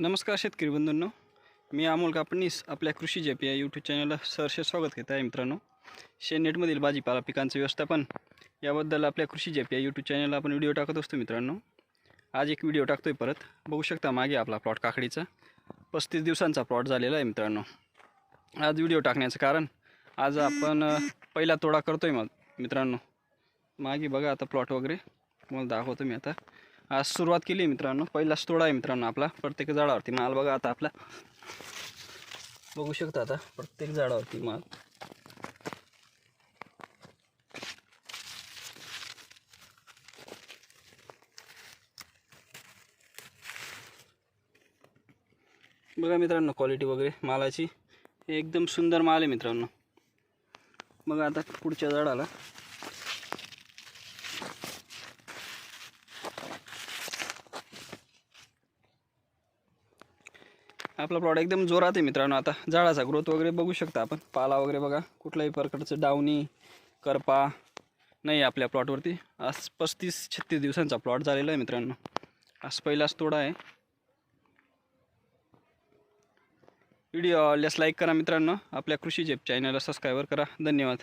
नमस्कार शेतकरी बंधूंनो. मी अमोल कापणीस आपल्या कृषी जेपी या यूट्यूब चॅनलला सहर्ष स्वागत करत आहे मित्रांनो. शेनेटमधील भाजीपाला पिकांचं व्यवस्थापन याबद्दल आपल्या कृषी जेपी या यूट्यूब चॅनलला आपण व्हिडिओ टाकत असतो मित्रांनो. आज एक व्हिडिओ टाकतोय परत. बघू शकता मागे आपला प्लॉट काकडीचा. पस्तीस दिवसांचा प्लॉट झालेला आहे मित्रांनो. आज व्हिडिओ टाकण्याचं कारण आज आपण पहिला तोडा करतोय मग मित्रांनो. मागे बघा आता प्लॉट वगैरे. तुम्हाला दाखवतो मी आता. आज सुरुवात केली आहे मित्रांनो. पहिलाच तोडा आहे मित्रांनो आपला. प्रत्येक झाडावरती माल बघा आता आपला. बघू शकता आता प्रत्येक झाडावरती माल. बघा मित्रांनो क्वालिटी वगैरे मालाची. एकदम सुंदर माल आहे मित्रांनो. बघा आता पुढच्या झाडाला. आपला प्लॉट एकदम जोरात आहे मित्रांनो. आता झाडाचा ग्रोथ वगैरे बघू शकता आपण. पाला वगैरे बघा. कुठल्याही प्रकारचं डावणी करपा नाही आपल्या प्लॉटवरती आज पस्तीस छत्तीस दिवसांचा प्लॉट झालेला आहे मित्रांनो. आज पहिलाच तोडा आहे. व्हिडिओ आवडल्यास लाईक करा मित्रांनो. आपल्या कृषी जेप चॅनलला सबस्क्राईबर करा. धन्यवाद.